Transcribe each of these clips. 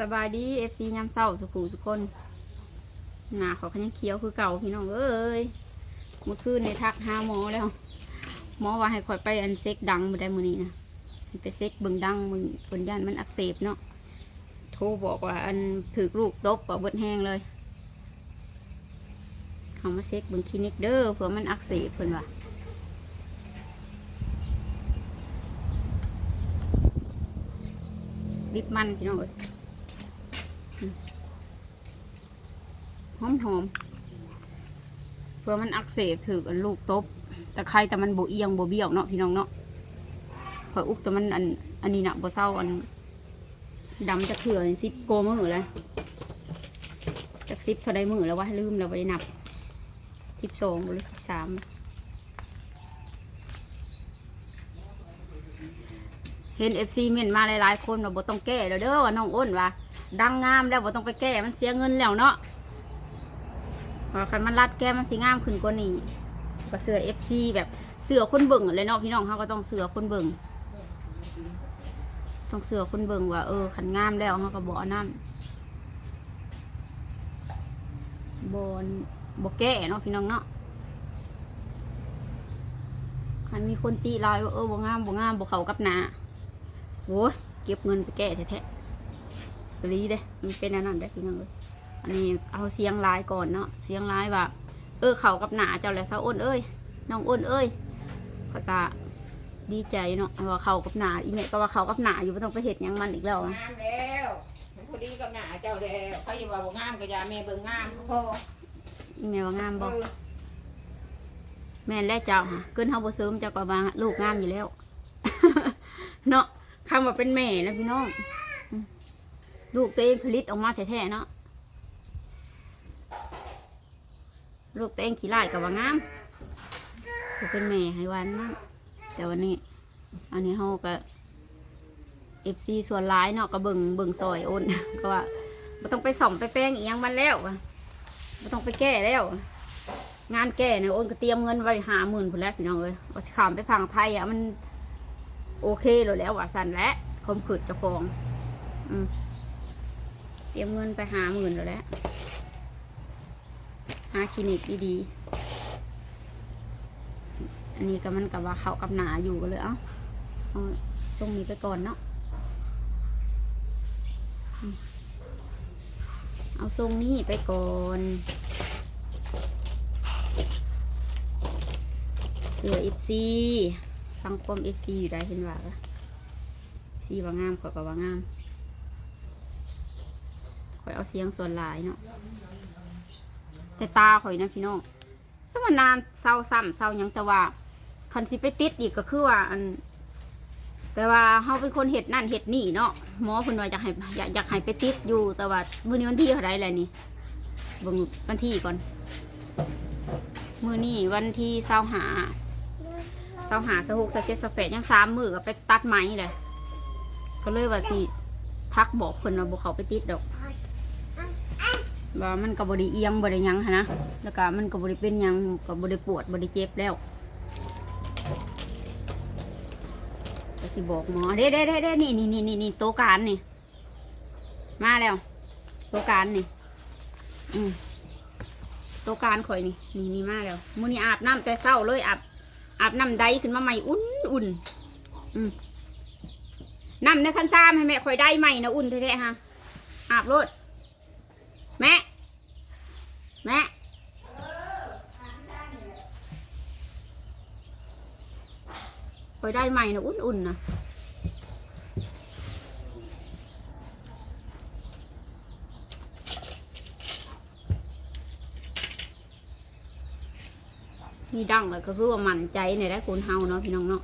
สบายดีเอฟซียามเศร้าสุขูสุคนหนาเขาขยังเคี้ยวคือเก่าพี่น้องเอ้ยเมื่อคืนในทักหาหมอแล้ว หมอว่าให้คอยไปอันเซ็กดังมาได้มือนี้นะไปเซ็กเบิ่งดังมึงผลย่านมันอักเสบเนาะโทรบอกว่าอันถือลูกตบว่าเบิดแห้งเลยเขามาเซ็กเบิ่งคลินิกเด้อเผื่อมันอักเสบเพิ่นว่าดิบมันพี่น้องเอ้ยอืม หอมหอมเพื่อมันอักเสบถืออันลูกตบแต่ใครแต่มันโบเอียงโบเบี้ยวเนาะพี่น้องเนาะพออุกแต่มันอันอันนี้นะโบเศร้าอันดำจะเถื่อนซิปโกมือเลยจากซิปเท่าใดมือแล้วว่าลืมแล้วไ่ได้นับสิบสองหรือสิบสามเห็นเอฟซีเมนมาหลายๆคนว่าบ่ต้องแก้แล้วเด้อว่าน้องอ้นว่าดังงามแล้วบ่ต้องไปแก้มันเสียเงินแล้วเนาะ ว่าคันมันรัดแก้มันสิงามขึ้นกว่านี้ก็เสือเอฟซีแบบเสือคนเบิ่งเลยเนาะพี่น้องเขาก็ต้องเสือคนเบิ่งต้องเสือคนเบิ่งว่าเออขันงามแล้วเขาก็บอาน้ำบ่บ่แก้เนาะพี่น้องเนาะคันมีคนตีลายว่าเออบ่งามบ่งามบ่เขากับหนาโอ้ยเก็บเงินไปแก้แท้ๆไปรีเด้มันเป็นอันนั้นได้พี่น้องเอ้ย อันนี้เอาเสียงลายก่อนเนาะเสียงลายว่า เออเขากับหนาเจ้าแหละสาวอ้นเอ้ยน้องอ้นเอ้ยข้อยก็ดีใจเนาะว่าเขากับหนาอีเมก็ว่าเขากับหนาอยู่ไม่ต้องไปเห็ดหยังมันอีกแล้วอะงามแล้วมันพอดีกับหน้าเจ้าแล้วเขาอย่าว่าบ่งามก็อย่าแม่เบิ่งงามก็พออีเมว่างามบเออกอแม่นแล้วเจ้าฮะเกินเฮาบ่เสริมเจ้าก็ว่าลูกงามอยู่แล้ว เนาะคำว่าเป็นแม่นะพี่น้องอืมลูกตัวเองผลิตออกมาแท้ๆเนาะ ลูกตัวเองขี้ไล่กับว่างามก็เป็นแม่ให้วันนั่นแต่วันนี้ อันนี้เฮาก็เอฟซีส่วนร้ายเนาะก็เบิ่งเบิ่งซอยโอนก็ว่าไม่ต้องไปส่อมไปแป้งอียังมันแล้วไม่ต้องไปแก้แล้ว งานแก้เนี่ยโอนก็เตรียมเงินไว้หาหมื่นพุ่นแล้วพี่น้องเอ้ยว่าขามไปพังไทยอะมัน โอเคเลยแล้วว่าสันและคมขืดจ้าของ อืมเตรียมเงินไปหาหมื่นแล้วแหละ หาคลินิกดีๆ อันนี้ก็มันกับว่าเขากับหนาอยู่ก็เลยเอ้าเอาตรงนี้ไปก่อนเนาะเอาทรงนี้ไปก่อนเสืออิฟซีสังคมอิฟซีอยู่ได้เห็นว่าปะซีว่างามขอยก็ว่างามขอยเอาเสียงส่วนหลายเนาะ แต่ตาข่อยนะพี่น้องสมนานเศร้าซ้ำเศร้ายังแต่ว่าคันสิไปติดอีกก็คือว่าอัน แต่ว่าเฮาเป็นคนเห็ดนั่นเห็ดนี่เนาะหมอเพิ่นว่าอยากให้อยากอยากให้ไปติดอยู่แต่ว่ามือนี้วันที่เท่าไรแล้วนี่เบิ่งวันที่ก่อน มือนี้วันที่เศร้าหาเศร้าหาสหกสเจ็ดสแปดยังสามมือก็ไปตัดไหมเลยก็เลยว่าสิทักบอกเพิ่นว่าบ่เขาไปติดดอก ว่ามันก็บริเอียงบริยังหั้นะแล้วก็มันก็บริเป็นยังก็บริปวดบริเจ็บแล้วก็สิบอกหมอเด้เด้เด้เด้นี่นี่นี่นี่นี่โตการนี่ มาแล้ว โตการนี่ อืมโตการข่อยนี่ นี่นี่มาแล้วมื้อนี้อาบน้ำแต่เศร้าเลยอาบอาบน้ำใดขึ้นมาใหม่อุ่นอุ่นอืมน้ำในคันซ้ำให้แม่ข่อยได้ใหม่นะอุ่นแท้ๆฮะอาบรถ แม่ แม่ ไปได้ใหม่นะอุ่นๆนะมีดังเลยก็คือว่ามั่นใจในได้คนเฮาเนาะพี่น้องเนาะ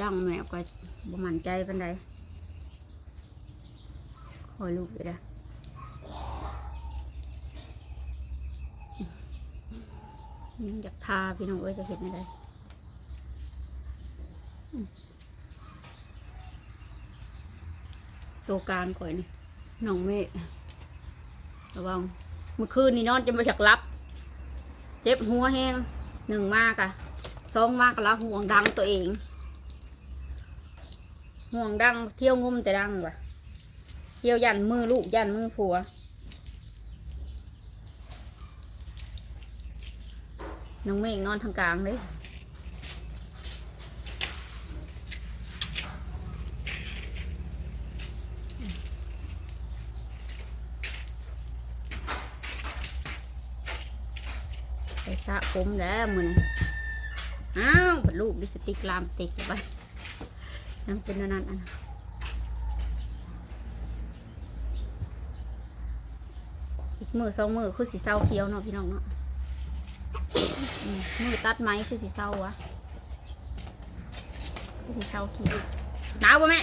ดังแมวก็บ่มั่นใจปานใดคอยลูกเลยนะยังอยากทาพี่น้องเอ้ยจะเห็นอะไรอืม ตัวการก่อยนี่น้องเมฆระวังเมื่อคืนนี่นอนจะมาจากรับ เจ็บหัวแห้งหนึ่งมากอะสองมากละห่วงดังตัวเอง ห่วงดังเที่ยวงุ่มแต่ดังว่ะเคี้ยวยันมือลูกยันมือผัวน้องเมฆนอนทางกลางเลย ไปสระผมแล้วมึงอ้าวบัดลูกดิสติกลามติกไปยังเป็นอันนั้นอันนั้นอีกมือสองมือคือสีเศร้าเคี้ยวเนาะพี่น้องเนาะอืมมือตัดไม้คือสีเศร้าวะคือสีเศร้าขี้ลูกหนาวปะแม่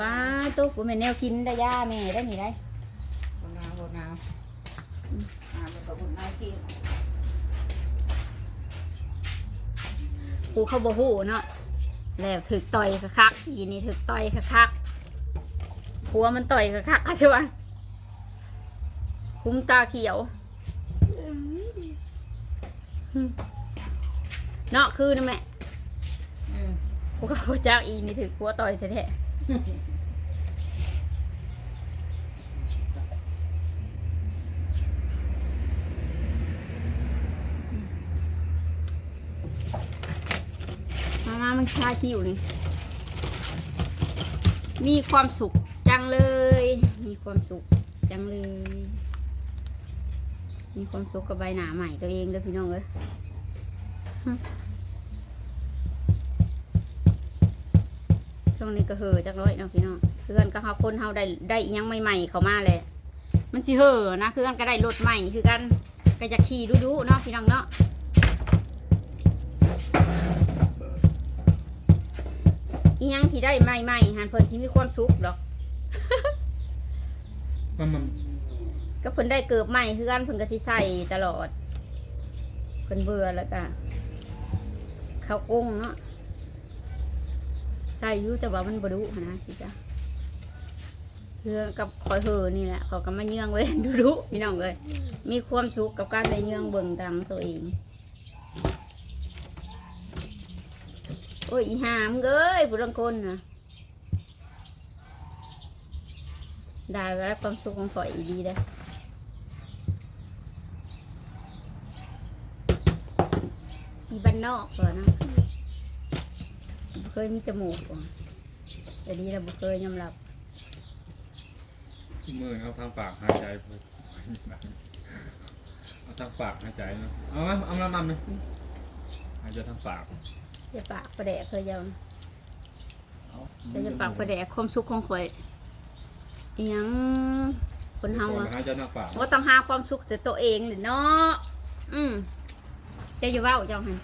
ป้าตุ๊กผมเป็นแนวกินได้ย่าแม่ได้หนิได้ บนนาวบนนาวอ่ามันก็บนนาว กินกูเขาบ่ฮู้เนาะแล้วถึกต่อยคักๆอีนี่ถึกต่อยคักๆผัวมันต่อยคักๆค่ะใช่ปะคุ้มตาเขียวเนาะคือนะแม่อืมกูก็บ่จักอีนี่ถึกผัวต่อยแท้ๆ มันชาที่อยู่นี่ มีความสุขจังเลย มีความสุขจังเลย มีความสุขกับใบหนาใหม่ตัวเองเด้อพี่น้องเอ้ยช่วงนี้ก็เห่อจักร้อยเนาะพี่น้องเพื่อนก็เฮาคนเฮาได้ได้ยังใหม่ๆเข้ามาเลยมันสิเห่อนะคือกันก็ได้รถใหม่คือกันก็จะขี่ดูๆเนาะพี่น้องเนาะ อีหยังที่ได้ใหม่ๆหันเพิ่นสิมีความสุขดอก มันมันก็เพิ่นได้เกิบใหม่คือกันเพิ่นก็สิใส่ตลอดเพิ่นเบื่อแล้วก็ข้าวกงเนาะใส่อยู่แต่ว่ามันบ่ดุหั้นนะสิจ้ะเรื่องกับคอยเฮอนี่แหละเขาก็มาเยื่องเว้ยดูดุพี่น้องเลยมีความสุขกับการได้เยื่องเบิ่งตามตัวเอง อ้ยอีหามเอ้ยผู้ลังคนนะได้แล้วความสุขของข่อยอีดีได้ออีบ้านนอกก่อนนะบ่เคยมีจมูกก่อนแต่ดีเราบ่เคยยอมรับมือเอาทางปากหายใจเพิ่นเอาทางปากหายใจเนาะเอามาเอามามันเลยหายใจทางปาก จะปากประแดกเคยยาวนะเอาแต่จะปากประแดกความสุขของข่อยอีหยังคนเฮาก่อนอะหายใจทางปากว่าต้องหาความสุขแต่ตัวเองเลยเนาะอืมเจะอยู่าเว้าเจ้าให้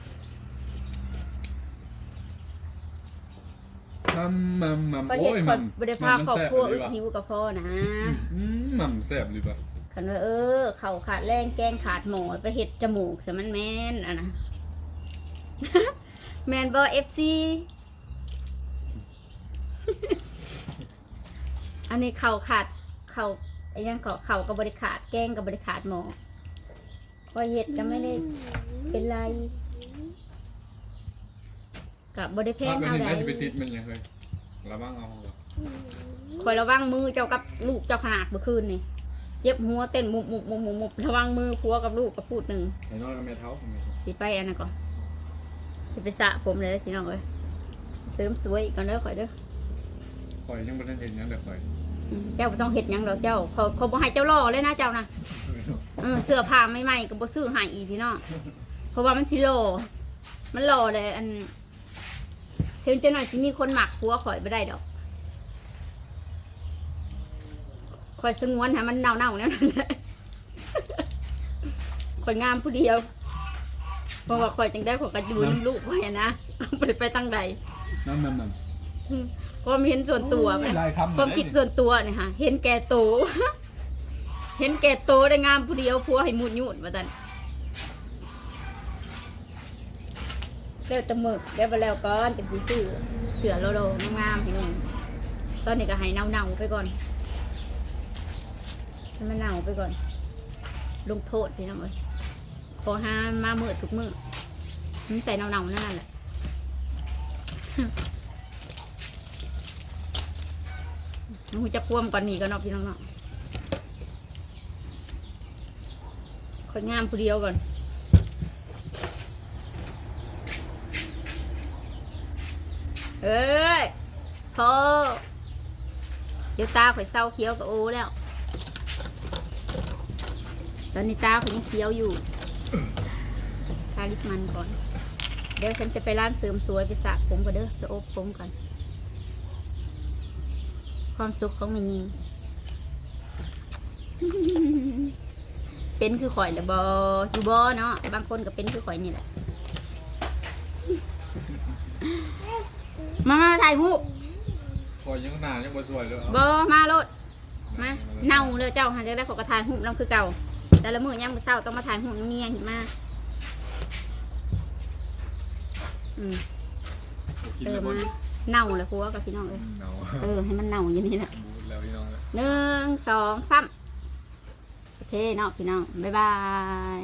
มัมมัมมัมประเทโอ้ศยคมันบ่ได้พาครอบครัวอึดหิหิววกับพ่อนะ อืมมัมแซ่บเลยปะคันว่าเออ เข่าขาดแรงแกงขาดหมอไปเห็ดจมูกสมันแม่นอะนะ แมนบอเอฟซีอันนี้เข่าขาดเข่าไอ้ยังเข่าเข่ากับบริขาดแกงกับบริขาดหมอพอเห็ดก็ไม่ได้เป็นไรกับบริแพถ้างเป็นเท่ายังใดไงจะไปติดมันยังเคยระวังเอาเหรอคอยระวังมือเจ้ากับลูกเจ้าขนาดเมื่อคืนนี่เจ็บหัวเต้นมุบมุบมุบมุบมุบระวังมือพัวกับลูกกับพูดหนึ่งไอ้น้อยกับแม่เท้าสิไปอันนั้นก่อน สิไปสระผมเลยพี่น้องเอ้ยเสริมสวยอีกก่อนเด้อข่อยเด้อคอยยังไม่ทันเห็นยังแบบคอยอืมเจ้าบ่ต้องเฮ็ดหยังดอกเจ้าเขาเขาบ่ให้เจ้าล่อเลยนะเจ้านะเออเสื้อผ้าใหม่ๆก็บ่ซื้อให้อีพี่น้องเพราะว่ามันสิหล่อมันหล่อเลยอันเซลจะหน่อยสิมีคนหมักหัวข่อยบ่ได้ดอกข่อยสงวนให้มันเน่าๆแนวนั้นแหละข่อยงามผู้เดียว เพราะว่าข่อยจังได้ข่อยก็อยู่น้ำลูกข่อยอะนะบ่ได้ไปตั้งใดนั่นนั่นนั่นความเห็นส่วนตัวไหมลายคำความคิดส่วนตัวเนี่ยค่ะเห็นแก่โตวเห็นแก่โตวได้งามผู้เดียวพัวให้มุดยุ่นมาตันแล้วแตะมึกแล้วไปแล้วก่อนเป็นสีซื้อเสือโลโลงามๆพี่น้องตอนนี้ก็ให้เน่าๆไปก่อนให้มันเน่าไปก่อน ลงโทษพี่น้องเอ้ย ขอห้ามาเมือทุกมือมันใส่เน่าๆนั่นแหละมันจะควมก่อนนี่ก็เนาะพี่น้องเนาะขอยงามผู้เดียวก่อนเอ้ยพอเดี๋ยวตาข่อยเศร้าเคี้ยวกับโอแล้ว ตอนนี้ตาข่อยยังเคี้ยวอยู่ ทาลิปมันก่อน เดี๋ยวฉันจะไปร้านเสริมสวยไปสระผมก่อนเด้อไปอบผมก่อนความสุขของมันยิง เป็นคือข่อยแหละบอยู่บอเนาะ บางคนก็เป็นคือข่อยนี่แหละ มามาถ่ายรูปคอยยังนานยังบ่สวยเลยบอมาโลดมา เน่าเลยเจ้าหาจะได้ขอกระถ่ายหูปน้ำคือเก่า แต่ละมือย่างมือเศร้าต้องมาถ่ายหูปเมียหิมาอืมกินเออแล้วบ่มาเน่าเลยครูว่ากับพี่น้องเอ้ยเนาเออให้มันเน่าอยู่นี่แหละบูดแล้วพี่น้องเลยหนึ่งสองสามโอเคเนาะพี่น้องบ๊ายบาย